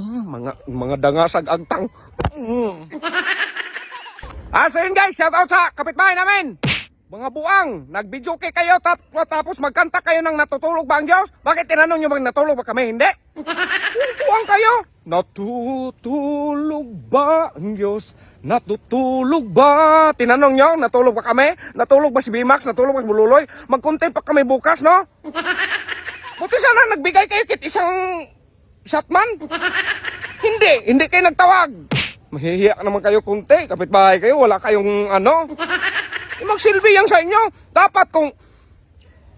Mm, mga mga dangasag agtang. Mm. Ah, so yun guys, shout out sa kapitbahay namin. Mga buang, nag-video kay kayo tap tapos magkanta kayo ng natutulog ba ang Diyos? Bakit tinanong nyo bang natulog ba kami? Hindi. Buang kayo. Natutulog ba ang Diyos? Natutulog ba? Tinanong nyo, natulog ba kami? Natulog ba si Bimax? Natulog ba si Bululoy? Mag-content pa kami bukas, no? Buti sana nagbigay kayo kit isang shotman. Hindi, hindi kayo nagtawag. Mahihiya naman kayo kunti. Kapitbahay kayo, wala kayong ano. Eh, Magsilbi yan sa inyo. Dapat kung...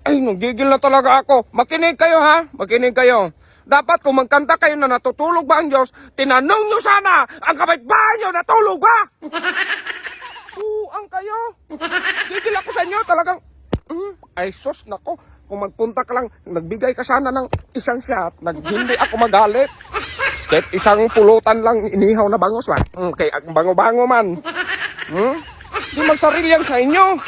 Ay, nagigil na talaga ako. Makinig kayo ha. Makinig kayo. Dapat kung magkanta kayo na natutulog ba ang Diyos, tinanong nyo sana ang kapitbahay nyo natulog ba? Buang kayo. Gigil ako sa inyo talagang... Mm, ay sus, nako. Kung magpunta ka lang, nagbigay ka sana ng isang shot, nag, hindi ako magalit. Kahit isang pulutan lang inihaw na bangos man. Mm, kay ang bango-bango man. Hmm? Di magsarili yan sa inyo.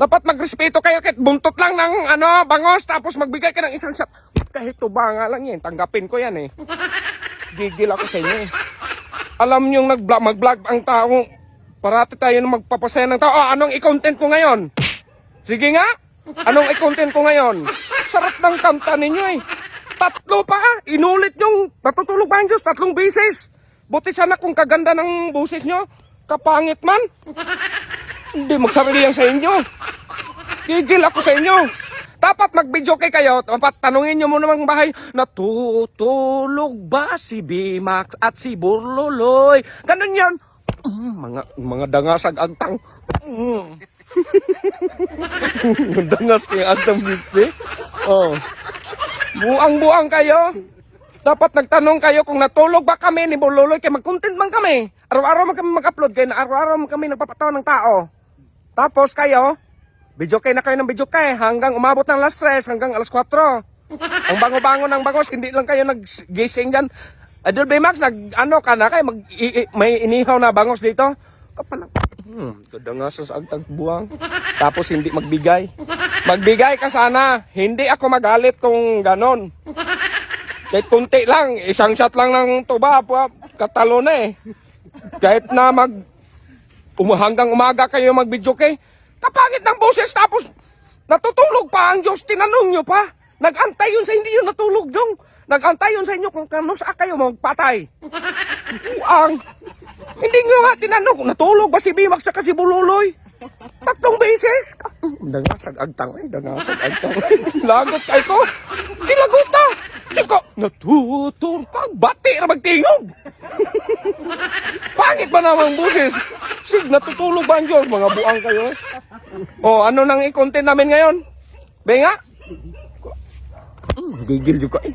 Dapat magrespeto kayo kahit buntot lang ng ano, bangos tapos magbigay ka ng isang shot. Kahit tuba nga lang yan, tanggapin ko yan eh. Gigil ako sa inyo eh. Alam nyo nag mag-vlog ang tao. Parati tayo na magpapasaya ng tao. Ah, anong i-content ko ngayon? Sige nga. Anong i-content ko ngayon? Sarap ng kanta ninyo eh. Tatlo pa ah. Inulit yung natutulog ba ang Diyos? Tatlong beses. Buti sana kung kaganda ng boses nyo. Kapangit man. Hindi magsarili yan sa inyo. Gigil ako sa inyo. Dapat mag-video kay kayo. Dapat tanungin nyo muna mga bahay. Natutulog ba si Bimax at si Burluloy? Ganun yan. Mm, mga mga dangasag agtang. Mm. Dangas kay agtang biste. Oh. Buang-buang kayo. Dapat nagtanong kayo kung natulog ba kami ni Burluloy kay mag-content man kami. Araw-araw man kami mag-upload kayo na araw-araw man kami nagpapatawa ng tao. Tapos kayo, video kayo na kayo ng video kayo hanggang umabot ng alas 3, hanggang alas 4. Ang bango-bango ng bangos, hindi lang kayo nag-gising dyan. Adol Baymax, nag, ano ka na kayo, mag, i, i- may inihaw na bangos dito. Kapal Hmm, kada nga sa agtang buwang. Tapos hindi magbigay. Magbigay ka sana. Hindi ako magalit kung ganon. Kahit kunti lang, isang shot lang ng tuba, pa, katalo na eh. Kahit na mag um, hanggang umaga kayo mag-video kay, kapangit ng boses tapos natutulog pa ang Diyos, tinanong nyo pa. Nag-antay yun sa hindi yun natulog dong. Nag-antay yun sa inyo kung kano sa kayo magpatay. Ang hindi nyo nga tinanong kung natulog ba si Bimak sa si Bululoy. Tatlong beses. Dangasag agtang eh, dangasag agtang. Lagot kay ko. Tilagot na. Siko, natutulog ka. Bati na magtingog. Pangit ba naman buses? Sig, natutulog ba ang Diyos? Mga buang kayo. O, ano nang i-content namin ngayon? Benga? Mm, gigil juga eh.